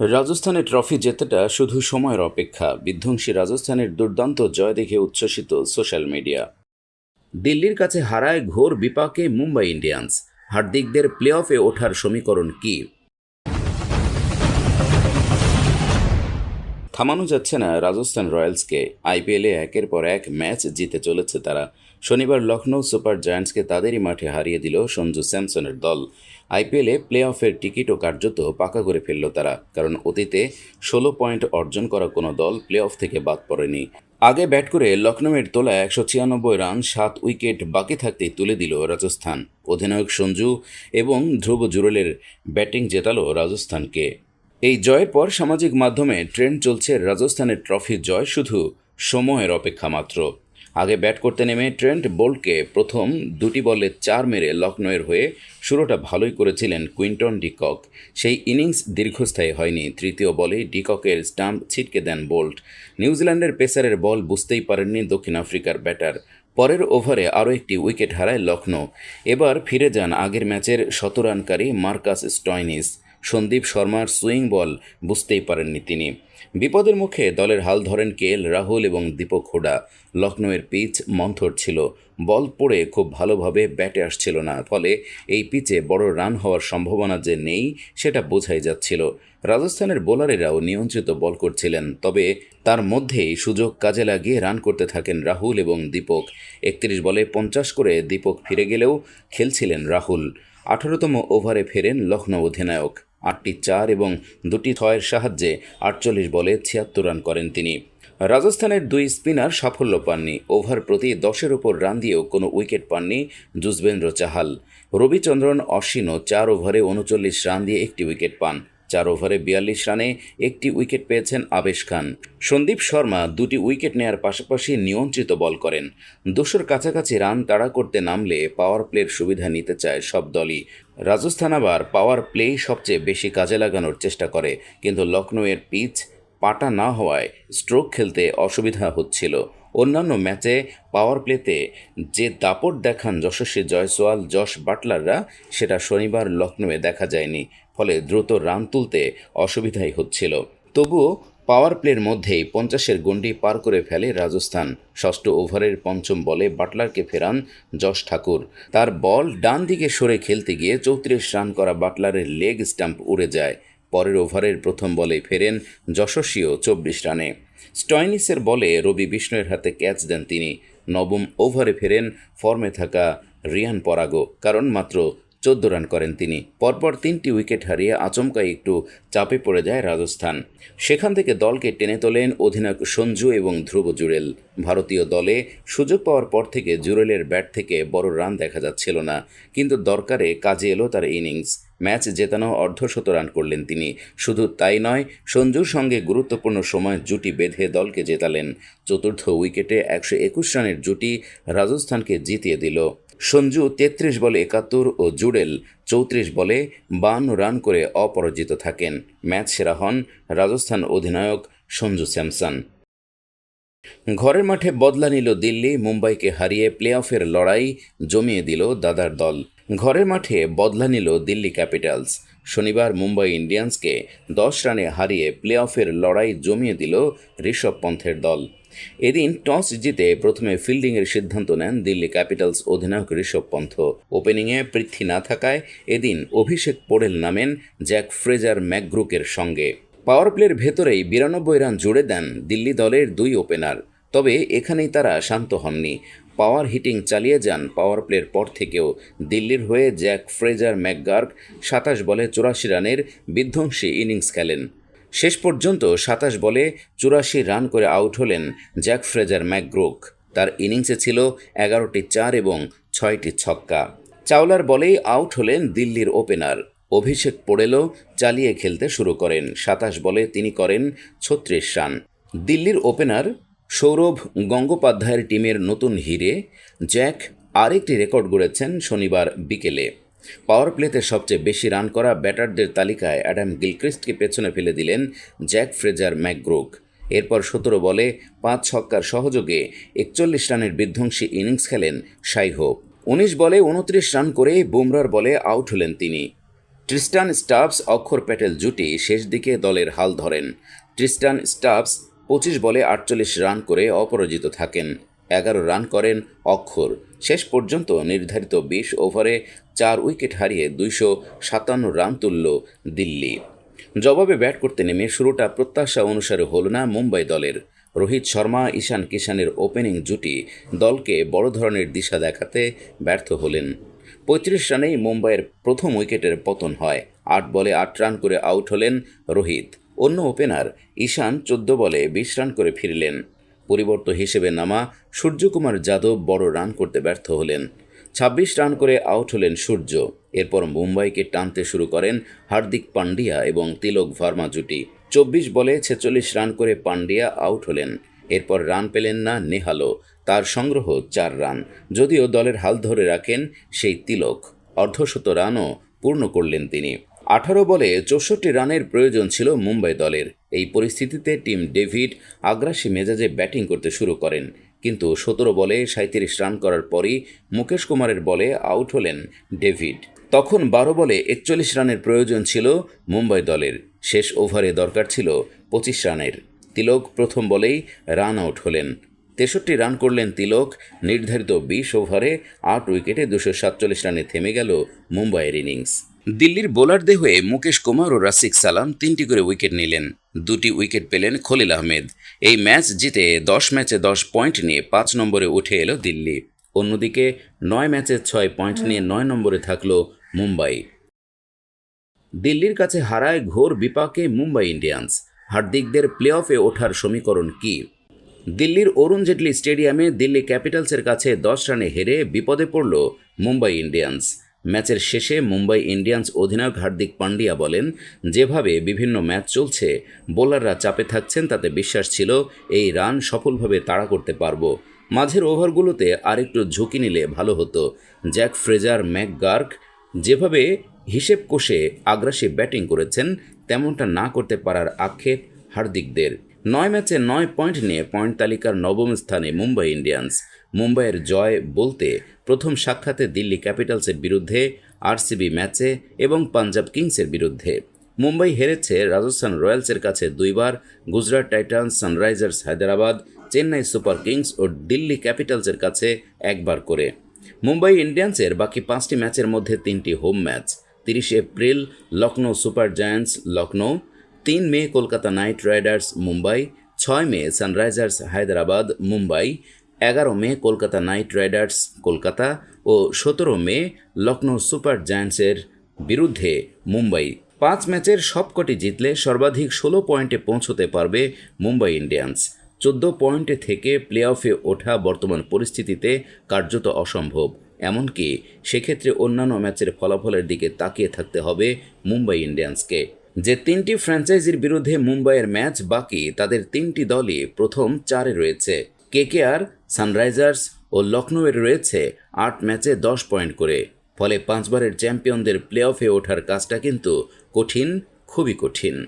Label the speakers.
Speaker 1: রাজস্থানের ট্রফি জেতাটা শুধু সময়ের অপেক্ষা, বিধ্বংসী রাজস্থানের দুর্দান্ত জয় দেখে উচ্ছ্বসিত সোশ্যাল মিডিয়া। দিল্লির কাছে হারায় ঘোর বিপাকে মুম্বাই ইন্ডিয়ান্স। হার্দিকদের প্লে অফে ওঠার সমীকরণ কি? থামানো যাচ্ছে না রাজস্থান রয়্যালসকে। আইপিএলে একের পর এক ম্যাচ জিতে চলেছে তারা। শনিবার লখনৌ সুপার জায়ান্টসকে তাদেরই মাঠে হারিয়ে দিল সঞ্জু স্যামসনের দল। আইপিএলে প্লে অফের টিকিটও কার্যত পাকা করে ফেলল তারা, কারণ অতীতে ষোলো পয়েন্ট অর্জন করা কোনো দল প্লে অফ থেকে বাদ পড়েনি। আগে ব্যাট করে লখনৌয়ের তোলা একশো ছিয়ানব্বই রান, সাত উইকেট বাকি থাকতেই তুলে দিল রাজস্থান। অধিনায়ক সঞ্জু এবং ধ্রুব জুরেলের ব্যাটিং জেতালো রাজস্থানকে। এই জয়ের পর সামাজিক মাধ্যমে ট্রেন্ড চলছে রাজস্থানের ট্রফি জয় শুধু সময়ের অপেক্ষা মাত্র। আগে ব্যাট করতে নেমে ট্রেন্ট বোল্টকে প্রথম দুটি বলে চার মেরে লখনৌয়ের হয়ে শুরুটা ভালোই করেছিলেন কুইন্টন ডিকক। সেই ইনিংস দীর্ঘস্থায়ী হয়নি, তৃতীয় বলে ডিককের স্টাম্প ছিটকে দেন বোল্ট। নিউজিল্যান্ডের পেসারের বল বুঝতেই পারেননি দক্ষিণ আফ্রিকার ব্যাটার। পরের ওভারে আরও একটি উইকেট হারায় লখনৌ এবার ফিরে যান আগের ম্যাচের শতরানকারী মার্কাস স্টয়নিস। সন্দীপ শর্মার সুইং বল বুঝতেই পারেননি তিনি। বিপদের মুখে দলের হাল ধরেন কে এল, রাহুল এবং দীপক হুডা। লখনৌয়ের পিচ মন্থর ছিল। বল পড়ে খুব ভালোভাবে ব্যাটে আসছিল না। ফলে এই পিচে বড় রান হওয়ার সম্ভাবনা যে নেই, সেটা বোঝাই যাচ্ছিল। রাজস্থানের বোলারেরাও নিয়ন্ত্রিত বল করছিলেন। তবে তার মধ্যেই সুযোগ কাজে লাগিয়ে রান করতে থাকেন রাহুল এবং দীপক। একত্রিশ বলে পঞ্চাশ করে দীপক ফিরে গেলেও খেলছিলেন রাহুল। আঠারোতম ওভারে ফেরেন লখনৌ অধিনায়ক। আটটি চার এবং দুটি থয়ের সাহায্যে আটচল্লিশ বলে ছিয়াত্তর রান করেন তিনি। রাজস্থানের দুই স্পিনার সাফল্য পাননি। ওভার প্রতি দশের ওপর রান দিয়েও কোনো উইকেট পাননি যুজবেন্দ্র চাহাল। রবিচন্দ্রন অশ্বিনও চার ওভারে উনচল্লিশ রান দিয়ে একটি উইকেট পান। চার ওভারে বিয়াল্লিশ রানে একটি উইকেট পেয়েছেন আবেশ খান। সন্দীপ শর্মা দুটি উইকেট নেয়ার পাশাপাশি নিয়ন্ত্রিত বল করেন। দুশোর কাছাকাছি রান তাড়া করতে নামলে পাওয়ার প্লের সুবিধা নিতে চায় সব দলই। রাজস্থান আবার পাওয়ার প্লেই সবচেয়ে বেশি কাজে লাগানোর চেষ্টা করে, কিন্তু লখনৌয়ের পিচ পাটা না হওয়ায় স্ট্রোক খেলতে অসুবিধা হচ্ছিল। অন্যান্য ম্যাচে পাওয়ার প্লেতে যে দাপট দেখান যশস্বী জয়সওয়াল, যশ বাটলাররা, সেটা শনিবার লখনৌয়ে দেখা যায়নি। ফলে দ্রুত রান তুলতে অসুবিধাই হচ্ছিল। তবুও পাওয়ার প্লের মধ্যেই পঞ্চাশের গণ্ডি পার করে ফেলে রাজস্থান। ষষ্ঠ ওভারের পঞ্চম বলে বাটলারকে ফেরান যশ ঠাকুর। তার বল ডান দিকে সরে খেলতে গিয়ে চৌত্রিশ রান করা বাটলারের লেগ স্টাম্প উড়ে যায়। পরের ওভারের প্রথম বলে ফেরেন যশস্বীও চব্বিশ রানে স্টয়নিসের বলে রবি বিষ্ণুয়ের হাতে ক্যাচ দেন তিনি। নবম ওভারে ফেরেন ফর্মে থাকা রিয়ান পরাগো কারণ মাত্র চোদ্দ রান করেন তিনি। পরপর তিনটি উইকেট হারিয়ে আচমকাই একটু চাপে পড়ে যায় রাজস্থান। সেখান থেকে দলকে টেনে তোলেন অধিনায়ক সঞ্জু এবং ধ্রুব জুরেল ভারতীয় দলে সুযোগ পাওয়ার পর থেকে জুরেলের ব্যাট থেকে বড় রান দেখা যাচ্ছিল না, কিন্তু দরকারে কাজে এলো তার ইনিংস। ম্যাচ জেতানো অর্ধশত রান করলেন তিনি। শুধু তাই নয়, সঞ্জুর সঙ্গে গুরুত্বপূর্ণ সময় জুটি বেঁধে দলকে জেতালেন। চতুর্থ উইকেটে একশো একুশ রানের জুটি রাজস্থানকে জিতিয়ে দিল। সঞ্জু তেত্রিশ বলে একাত্তর ও জুডেল চৌত্রিশ বলে বান্ন রান করে অপরাজিত থাকেন। ম্যাচ সেরা হন রাজস্থান অধিনায়ক সঞ্জু স্যামসন। ঘরের মাঠে বদলা নিল দিল্লি, মুম্বাইকে হারিয়ে প্লে অফের লড়াই জমিয়ে দিল দাদার দল। ঘরের মাঠে বদলা নিল দিল্লি ক্যাপিটালস। শনিবার মুম্বাই ইন্ডিয়ান্সকে দশ রানে হারিয়ে প্লে অফের লড়াই জমিয়ে দিল ঋষভ পন্থের দল। এদিন টস জিতে প্রথমে ফিল্ডিংয়ের সিদ্ধান্ত নেন দিল্লি ক্যাপিটালস অধিনায়ক ঋষভ পন্থ। ওপেনিংয়ে পৃথ্বী না থাকায় এদিন অভিষেক পোড়েল নামেন জ্যাক ফ্রেজার ম্যাকগ্রুকের সঙ্গে। পাওয়ার প্লের ভেতরেই বিরানব্বই রান জুড়ে দেন দিল্লি দলের দুই ওপেনার। তবে এখানেই তারা শান্ত হননি। পাওয়ার হিটিং চালিয়ে যান। পাওয়ার প্লের পর থেকেও দিল্লির হয়ে জ্যাক ফ্রেজার ম্যাকগার্ক সাতাশ বলে চুরাশি রানের বিধ্বংসী ইনিংস খেলেন। শেষ পর্যন্ত সাতাশ বলে চুরাশি রান করে আউট হলেন জ্যাক ফ্রেজার ম্যাকগ্রোক তার ইনিংসে ছিল এগারোটি চার এবং ছয়টি ছক্কা। চাওলার বলেই আউট হলেন দিল্লির ওপেনার। অভিষেক পোড়েলও চালিয়ে খেলতে শুরু করেন। সাতাশ বলে তিনি করেন ছত্রিশ রান। দিল্লির ওপেনার সৌরভ গঙ্গোপাধ্যায়ের টিমের নতুন হিরে জ্যাক আরেকটি রেকর্ড গড়েছেন শনিবার বিকেলে। পাওয়ার প্লেতে সবচেয়ে বেশি রান করা ব্যাটারদের তালিকায় অ্যাডাম গিলক্রিস্টকে পেছনে ফেলে দিলেন জ্যাক ফ্রেজার ম্যাকগ্রোক এরপর সতেরো বলে পাঁচ ছক্কার সহযোগে একচল্লিশ রানের বিধ্বংসী ইনিংস খেলেন সাই হোপ উনিশ বলে উনত্রিশ রান করে বুমরার বলে আউট হলেন তিনি। ট্রিস্টান স্টাফস অক্ষর প্যাটেল জুটি শেষ দিকে দলের হাল ধরেন। ট্রিস্টান স্টাবস পঁচিশ বলে আটচল্লিশ রান করে অপরাজিত থাকেন। এগারো রান করেন অক্ষর। শেষ পর্যন্ত নির্ধারিত বিশ ওভারে চার উইকেট হারিয়ে দুইশো সাতান্ন রান তুলল দিল্লি। জবাবে ব্যাট করতে নেমে শুরুটা প্রত্যাশা অনুসারে হল না মুম্বাই দলের। রোহিত শর্মা, ঈশান কিষানের ওপেনিং জুটি দলকে বড় ধরনের দিশা দেখাতে ব্যর্থ হলেন। পঁয়ত্রিশ রানেই মুম্বাইয়ের প্রথম উইকেটের পতন হয়। আট বলে আট রান করে আউট হলেন রোহিত। অন্য ওপেনার ঈশান চোদ্দ বলে বিশ রান করে ফিরলেন। পরিবর্ত হিসেবে নামা সূর্যকুমার যাদব বড় রান করতে ব্যর্থ হলেন। ছাব্বিশ রান করে আউট হলেন সূর্য। এরপর মুম্বাইকে টানতে শুরু করেন হার্দিক পান্ডিয়া এবং তিলক ভার্মা জুটি। চব্বিশ বলে ছেচল্লিশ রান করে পান্ডিয়া আউট হলেন। এরপর রান পেলেন না নেহালো তার সংগ্রহ চার রান। যদিও দলের হাল ধরে রাখেন সেই তিলক। অর্ধশত রানও পূর্ণ করলেন তিনি। আঠারো বলে চৌষট্টি রানের প্রয়োজন ছিল মুম্বাই দলের। এই পরিস্থিতিতে টিম ডেভিড আগ্রাসী মেজাজে ব্যাটিং করতে শুরু করেন। কিন্তু সতেরো বলে সাঁত্রিশ রান করার পরই মুকেশ কুমারের বলে আউট হলেন ডেভিড। তখন বারো বলে একচল্লিশ রানের প্রয়োজন ছিল মুম্বাই দলের। শেষ ওভারে দরকার ছিল পঁচিশ রানের। তিলক প্রথম বলেই রান আউট হলেন। তেষট্টি রান করলেন তিলক। নির্ধারিত বিশ ওভারে আট উইকেটে দুশো সাতচল্লিশ রানে থেমে গেল মুম্বাইয়ের ইনিংস। দিল্লির বোলারদের হয়ে মুকেশ কুমার ও রাসিক সালাম তিনটি করে উইকেট নিলেন। দুটি উইকেট পেলেন খলিল আহমেদ। এই ম্যাচ জিতে দশ ম্যাচে দশ পয়েন্ট নিয়ে পাঁচ নম্বরে উঠে এলো দিল্লি। অন্যদিকে নয় ম্যাচে ছয় পয়েন্ট নিয়ে নয় নম্বরে থাকল মুম্বাই। দিল্লির কাছে হারায় ঘোর বিপাকে মুম্বাই ইন্ডিয়ান্স। হার্দিকদের প্লে অফে ওঠার সমীকরণ কী? দিল্লির অরুণ জেটলি স্টেডিয়ামে দিল্লি ক্যাপিটালসের কাছে দশ রানে হেরে বিপদে পড়ল মুম্বাই ইন্ডিয়ান্স। ম্যাচের শেষে মুম্বাই ইন্ডিয়ান্স অধিনায়ক হার্দিক পান্ডিয়া বলেন, যেভাবে বিভিন্ন ম্যাচ চলছে, বোলাররা চাপে থাকছেন, তাতে বিশ্বাস ছিল এই রান সফলভাবে তাড়া করতে পারব। মাঝের ওভারগুলোতে আরেকটু ঝুঁকি নিলে ভালো হতো। জ্যাক ফ্রেজার, ম্যাক গার্ক যেভাবে হিসেব কষে আগ্রাসী ব্যাটিং করেছেন, তেমনটা না করতে পারার আক্ষেপ হার্দিকদের। নয় ম্যাচে নয় পয়েন্ট নিয়ে পয়েন্ট তালিকার নবম স্থানে মুম্বাই ইন্ডিয়ান্স। মুম্বাইয়ের জয় বলতে প্রথম সাক্ষাতে দিল্লি ক্যাপিটালসের বিরুদ্ধে, আরসিবি ম্যাচে এবং পাঞ্জাব কিংসের বিরুদ্ধে। মুম্বাই হেরেছে রাজস্থান রয়্যালসের কাছে দুইবার, Gujarat Titans, Sunrisers, Hyderabad, Chennai super kings ও দিল্লি ক্যাপিটালসের কাছে একবার করে। মুম্বাই ইন্ডিয়ান্সের বাকি পাঁচটি ম্যাচের মধ্যে তিনটি হোম ম্যাচ। তিরিশে April Lucknow super giants Lucknow তিন May Kolkata Knight Riders, Mumbai. ছয় মে সানরাইজার্স, হায়দ্রাবাদ, মুম্বাই। এগারো May Kolkata Knight Riders, Kolkata. ও সতেরো মে লখনৌ সুপার জায়ান্টসের বিরুদ্ধে মুম্বাই। পাঁচ ম্যাচের সবকটি জিতলে সর্বাধিক ষোলো পয়েন্টে পৌঁছতে পারবে মুম্বাই ইন্ডিয়ান্স। চোদ্দ পয়েন্টে থেকে প্লে অফে ওঠা বর্তমান পরিস্থিতিতে কার্যত অসম্ভব। এমনকি সেক্ষেত্রে অন্যান্য ম্যাচের ফলাফলের দিকে তাকিয়ে থাকতে হবে মুম্বাই ইন্ডিয়ান্সকে। যে তিনটি ফ্র্যাঞ্চাইজির বিরুদ্ধে মুম্বাইয়ের ম্যাচ বাকি, তাদের তিনটি দলই প্রথম চারে রয়েছে। কেকেআর, সানরাইজার্স ও লখনৌয়ের রয়েছে আট ম্যাচে দশ পয়েন্ট করে। ফলে পাঁচবারের চ্যাম্পিয়নদের প্লে অফে ওঠার কাজটা কিন্তু কঠিন, খুবই কঠিন।